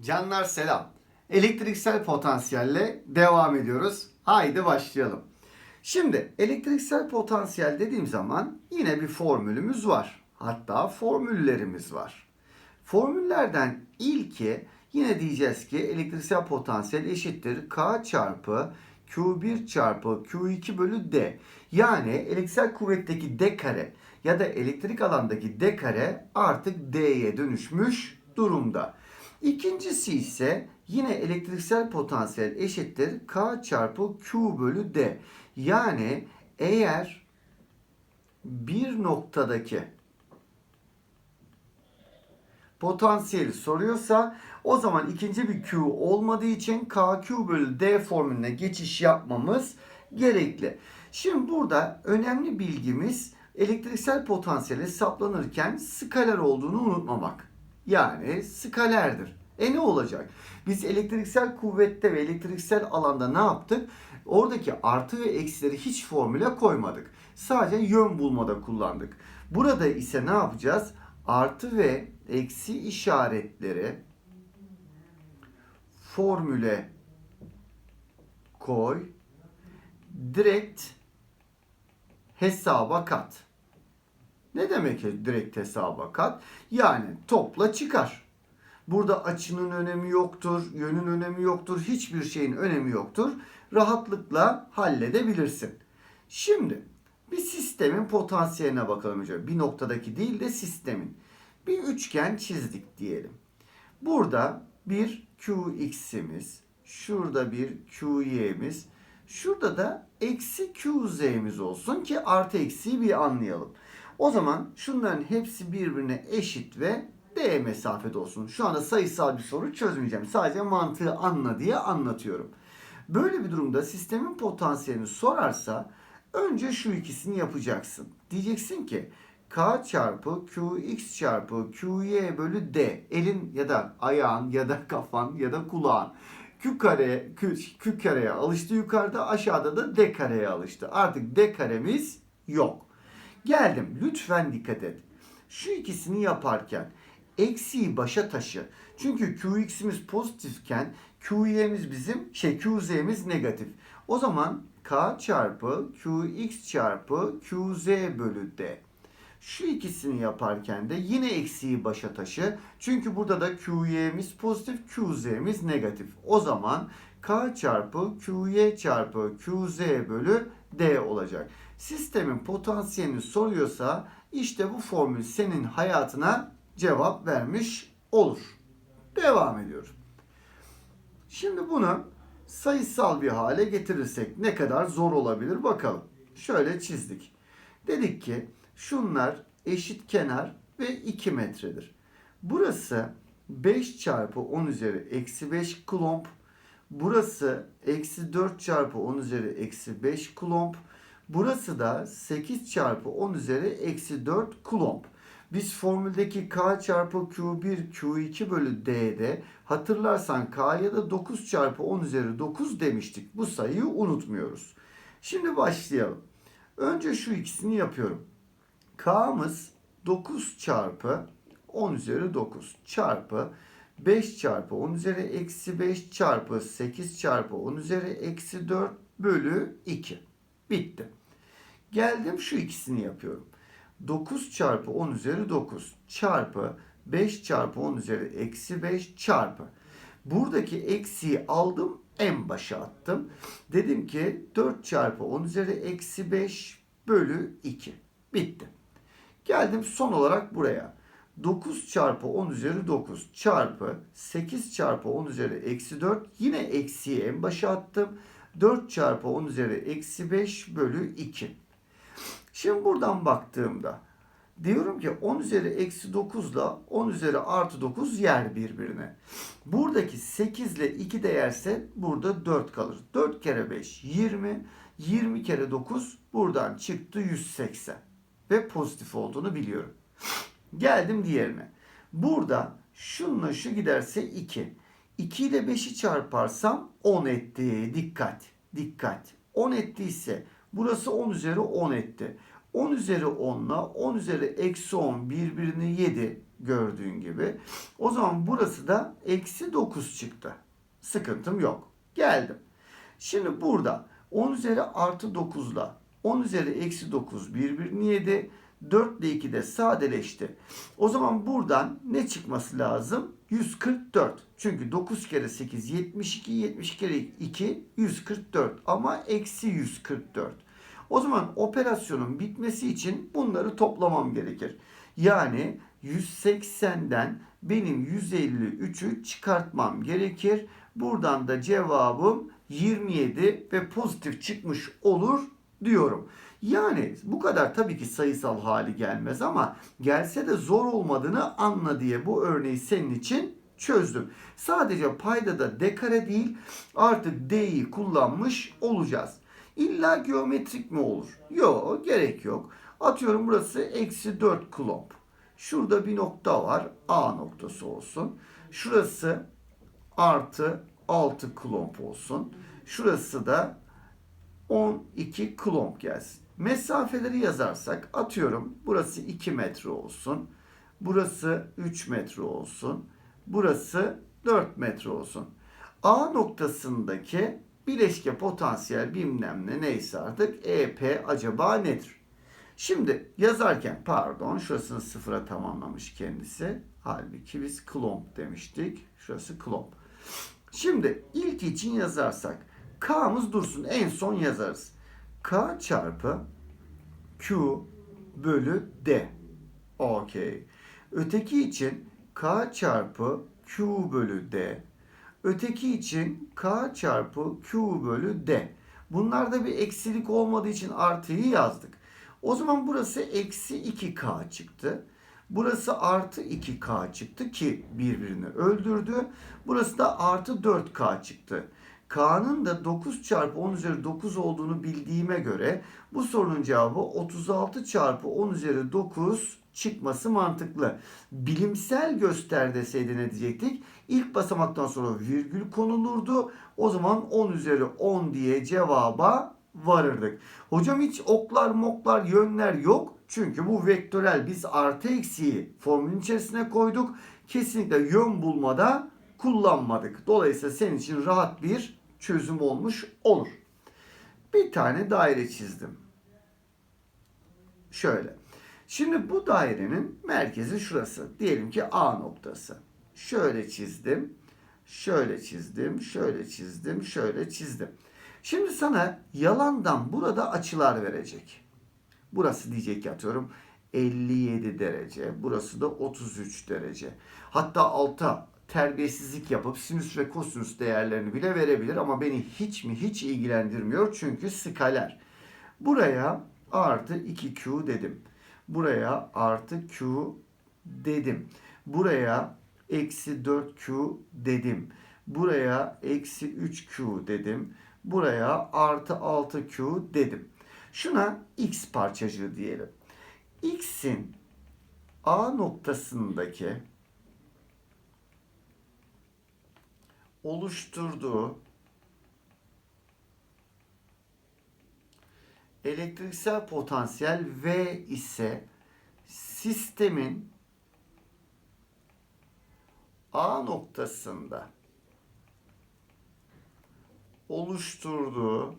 Canlar selam. Elektriksel potansiyelle devam ediyoruz. Haydi başlayalım. Şimdi elektriksel potansiyel dediğim zaman yine bir formülümüz var. Hatta formüllerimiz var. Formüllerden ilki yine diyeceğiz ki elektriksel potansiyel eşittir K çarpı Q1 çarpı Q2 bölü D. Yani elektriksel kuvvetteki D kare ya da elektrik alandaki D kare artık D'ye dönüşmüş durumda. İkincisi ise yine elektriksel potansiyel eşittir K çarpı Q bölü D. Yani eğer bir noktadaki potansiyeli soruyorsa o zaman ikinci bir Q olmadığı için KQ bölü D formülüne geçiş yapmamız gerekli. Şimdi burada önemli bilgimiz elektriksel potansiyel hesaplanırken skaler olduğunu unutmamak. Yani skalerdir. E ne olacak? Biz elektriksel kuvvette ve elektriksel alanda ne yaptık? Oradaki artı ve eksileri hiç formüle koymadık. Sadece yön bulmada kullandık. Burada ise ne yapacağız? Artı ve eksi işaretleri formüle koy. Direkt hesaba kat. Ne demek direkt hesaba kat? Yani topla çıkar. Burada açının önemi yoktur, yönün önemi yoktur, hiçbir şeyin önemi yoktur. Rahatlıkla halledebilirsin. Şimdi bir sistemin potansiyeline bakalım hocam. Bir noktadaki değil de sistemin. Bir üçgen çizdik diyelim. Burada bir qx'imiz, şurada bir qy'miz, şurada da eksi qz'miz olsun ki artı eksiği bir anlayalım. O zaman şunların hepsi birbirine eşit ve d mesafede olsun. Şu anda sayısal bir soru çözmeyeceğim. Sadece mantığı anla diye anlatıyorum. Böyle bir durumda sistemin potansiyelini sorarsa önce şu ikisini yapacaksın. Diyeceksin ki k çarpı qx çarpı qy bölü d. Elin ya da ayağın ya da kafan ya da kulağın q kare q, q kareye alıştı yukarıda aşağıda da d kareye alıştı. Artık d karemiz yok. Geldim. Lütfen dikkat et. Şu ikisini yaparken eksiği başa taşı. Çünkü qx'imiz pozitifken qy'miz bizim şey qz'miz negatif. O zaman k çarpı qx çarpı qz bölü d. Şu ikisini yaparken de yine eksiği başa taşı. Çünkü burada da qy'miz pozitif, qz'miz negatif. O zaman k çarpı qy çarpı qz bölü d olacak. Sistemin potansiyelini soruyorsa işte bu formül senin hayatına cevap vermiş olur. Devam ediyorum. Şimdi bunu sayısal bir hale getirirsek ne kadar zor olabilir bakalım. Şöyle çizdik. Dedik ki şunlar eşit kenar ve 2 metredir. Burası 5 çarpı 10 üzeri eksi 5 kulomb. Burası eksi 4 çarpı 10 üzeri eksi 5 kulomb. Burası da 8 çarpı 10 üzeri eksi 4 kulomb. Biz formüldeki K çarpı Q1 Q2 bölü D'de hatırlarsan K'ya da 9 çarpı 10 üzeri 9 demiştik. Bu sayıyı unutmuyoruz. Şimdi başlayalım. Önce şu ikisini yapıyorum. K'mız 9 çarpı 10 üzeri 9 çarpı 5 çarpı 10 üzeri eksi 5 çarpı 8 çarpı 10 üzeri eksi 4 bölü 2. Bitti. Geldim şu ikisini yapıyorum. 9 çarpı 10 üzeri 9 çarpı 5 çarpı 10 üzeri eksi 5 çarpı. Buradaki eksiği aldım en başa attım. Dedim ki 4 çarpı 10 üzeri eksi 5 bölü 2. Bitti. Geldim son olarak buraya. 9 çarpı 10 üzeri 9 çarpı 8 çarpı 10 üzeri eksi 4 yine eksiği en başa attım. 4 çarpı 10 üzeri eksi 5 bölü 2. Şimdi buradan baktığımda diyorum ki 10 üzeri eksi 9 ile 10 üzeri artı 9 yer birbirine. Buradaki 8 ile 2 de yerse burada 4 kalır. 4 kere 5 20. 20 kere 9 buradan çıktı 180. Ve pozitif olduğunu biliyorum. Geldim diğerine. Burada şununla şu giderse 2. 2 ile 5'i çarparsam 10 etti. Dikkat. Dikkat. 10 ettiyse burası 10 üzeri 10 etti. 10 üzeri 10 ile 10 üzeri eksi 10 birbirini yedi gördüğün gibi. O zaman burası da eksi 9 çıktı. Sıkıntım yok. Geldim. Şimdi burada 10 üzeri artı 9 ile 10 üzeri eksi 9 birbirini yedi. 4 ile 2 de sadeleşti. O zaman buradan ne çıkması lazım? 144. Çünkü 9 kere 8 72, 70 kere 2 144 ama eksi 144. O zaman operasyonun bitmesi için bunları toplamam gerekir. Yani 180'den benim 153'ü çıkartmam gerekir. Buradan da cevabım 27 ve pozitif çıkmış olur diyorum. Yani bu kadar tabii ki sayısal hali gelmez ama gelse de zor olmadığını anla diye bu örneği senin için çözdüm. Sadece payda da d kare değil artık d'yi kullanmış olacağız. İlla geometrik mi olur? Yok gerek yok. Atıyorum burası eksi 4 kulomb. Şurada bir nokta var. A noktası olsun. Şurası artı 6 kulomb olsun. Şurası da 12 kulomb gelsin. Mesafeleri yazarsak atıyorum burası 2 metre olsun. Burası 3 metre olsun. Burası 4 metre olsun. A noktasındaki bileşke potansiyel bilmem ne neyse artık EP acaba nedir? Şimdi yazarken pardon şurasını sıfıra tamamlamış kendisi. Halbuki biz klomp demiştik. Şurası klomp. Şimdi ilk için yazarsak K'mız dursun en son yazarız. K çarpı Q bölü D. Okey. Öteki için K çarpı Q bölü D. Öteki için K çarpı Q bölü D. Bunlarda bir eksilik olmadığı için artıyı yazdık. O zaman burası eksi 2K çıktı. Burası artı 2K çıktı ki birbirini öldürdü. Burası da artı 4K çıktı. K'nın da 9 çarpı 10 üzeri 9 olduğunu bildiğime göre bu sorunun cevabı 36 çarpı 10 üzeri 9 çıkması mantıklı. Bilimsel göster deseydi ne diyecektik? İlk basamaktan sonra virgül konulurdu. O zaman 10 üzeri 10 diye cevaba varırdık. Hocam hiç oklar moklar yönler yok. Çünkü bu vektörel biz artı eksiği formülün içerisine koyduk. Kesinlikle yön bulmada kullanmadık. Dolayısıyla senin için rahat bir çözüm olmuş olur. Bir tane daire çizdim. Şöyle. Şimdi bu dairenin merkezi şurası. Diyelim ki A noktası. Şöyle çizdim. Şöyle çizdim. Şöyle çizdim. Şöyle çizdim. Şimdi sana yalandan burada açılar verecek. Burası diyecek atıyorum 57 derece. Burası da 33 derece. Hatta alta terbiyesizlik yapıp sinüs ve kosinüs değerlerini bile verebilir ama beni hiç mi hiç ilgilendirmiyor çünkü skaler. Buraya artı 2Q dedim. Buraya artı Q dedim. Buraya eksi 4Q dedim. Buraya eksi 3Q dedim. Buraya artı 6Q dedim. Şuna X parçacığı diyelim. X'in A noktasındaki oluşturduğu elektriksel potansiyel V ise sistemin A noktasında oluşturduğu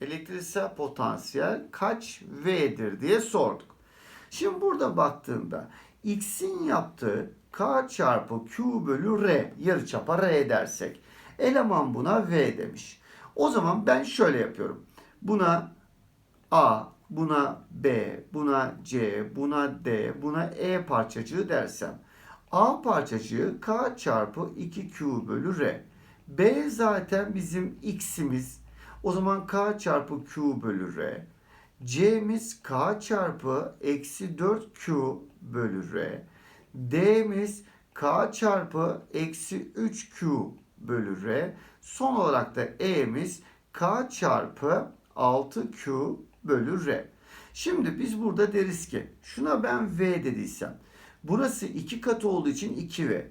elektriksel potansiyel kaç V'dir diye sorduk. Şimdi burada baktığında X'in yaptığı K çarpı Q bölü R yarıçapa R dersek eleman buna V demiş. O zaman ben şöyle yapıyorum. Buna A, buna B, buna C, buna D, buna E parçacığı dersem A parçacığı K çarpı 2Q bölü R. B zaten bizim X'imiz. O zaman K çarpı Q bölü R. C'miz K çarpı eksi 4Q bölü R. D'miz K çarpı eksi 3Q bölü R. Son olarak da E'miz K çarpı 6Q bölü R. Şimdi biz burada deriz ki şuna ben V dediysem burası 2 katı olduğu için 2V.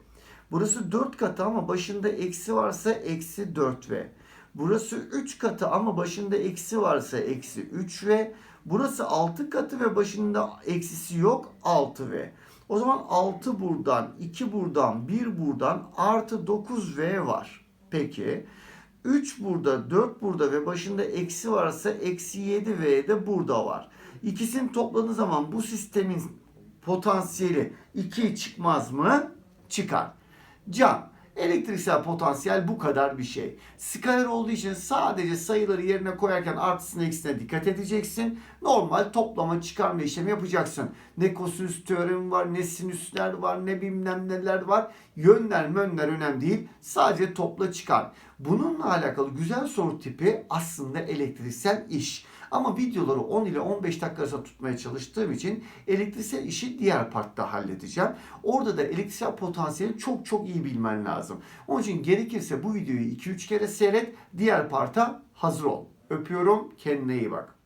Burası 4 katı ama başında eksi varsa eksi 4V. Burası 3 katı ama başında eksi varsa eksi 3V. Burası 6 katı ve başında eksisi yok 6V. O zaman 6 buradan, 2 buradan, 1 buradan artı 9V var. Peki 3 burada, 4 burada ve başında eksi varsa eksi 7V de burada var. İkisini topladığı zaman bu sistemin potansiyeli 2 çıkmaz mı? Çıkar. Can, elektriksel potansiyel bu kadar bir şey. Skaler olduğu için sadece sayıları yerine koyarken artısına eksisine dikkat edeceksin. Normal toplama çıkarma işlemi yapacaksın. Ne kosinüs teoremi var, ne sinüsler var, ne bilmem neler var. Yönler mönler önemli değil. Sadece topla çıkar. Bununla alakalı güzel soru tipi aslında elektriksel iş. Ama videoları 10 ile 15 dakika arasında tutmaya çalıştığım için elektriksel işi diğer partta halledeceğim. Orada da elektriksel potansiyeli çok çok iyi bilmen lazım. Onun için gerekirse bu videoyu 2-3 kere seyret, diğer parta hazır ol. Öpüyorum, kendine iyi bak.